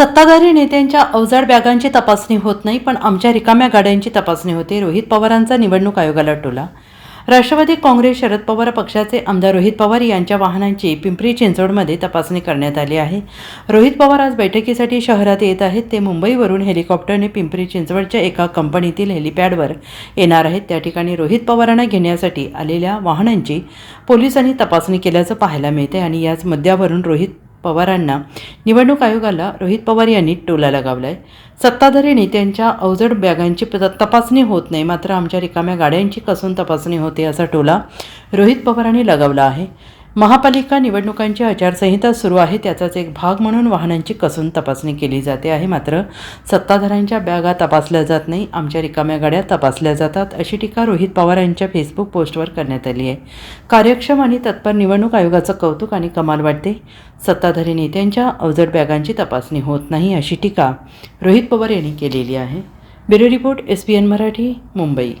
सत्ताधारी नेत्यांच्या अवजड बॅगांची तपासणी होत नाही पण आमच्या रिकाम्या गाड्यांची तपासणी होते. रोहित पवारांचा निवडणूक आयोगाला टोला. राष्ट्रवादी काँग्रेस शरद पवार पक्षाचे आमदार रोहित पवार यांच्या वाहनांची पिंपरी चिंचवडमध्ये तपासणी करण्यात आली आहे. रोहित पवार आज बैठकीसाठी शहरात येत आहेत. ते मुंबईवरून हेलिकॉप्टरने पिंपरी चिंचवडच्या एका कंपनीतील हेलिपॅडवर येणार आहेत. त्या ठिकाणी रोहित पवारांना घेण्यासाठी आलेल्या वाहनांची पोलिसांनी तपासणी केल्याचं पाहायला मिळते आणि याच मुद्द्यावरून रोहित पवारांना निवडणूक आयोगाला रोहित पवार यांनी टोला लगावलाय. सत्ताधारी नेत्यांच्या अवजड बॅगांची तपासणी होत नाही मात्र आमच्या रिकाम्या गाड्यांची कसून तपासणी होते असा टोला रोहित पवारांनी लगावला आहे. महापालिका निवडणुकांची आचारसंहिता सुरू आहे त्याचाच एक भाग म्हणून वाहनांची कसून तपासणी केली जाते आहे. मात्र सत्ताधाऱ्यांच्या बॅगा तपासल्या जात नाही आमच्या रिकाम्या गाड्या तपासल्या जातात अशी टीका रोहित पवार यांच्या फेसबुक पोस्टवर करण्यात आली आहे. कार्यक्षम आणि तत्पर निवडणूक आयोगाचं कौतुक आणि कमाल वाटते. सत्ताधारी नेत्यांच्या अवजड बॅगांची तपासणी होत नाही अशी टीका रोहित पवार यांनी केलेली आहे. Bureau report S P N Marathi Mumbai.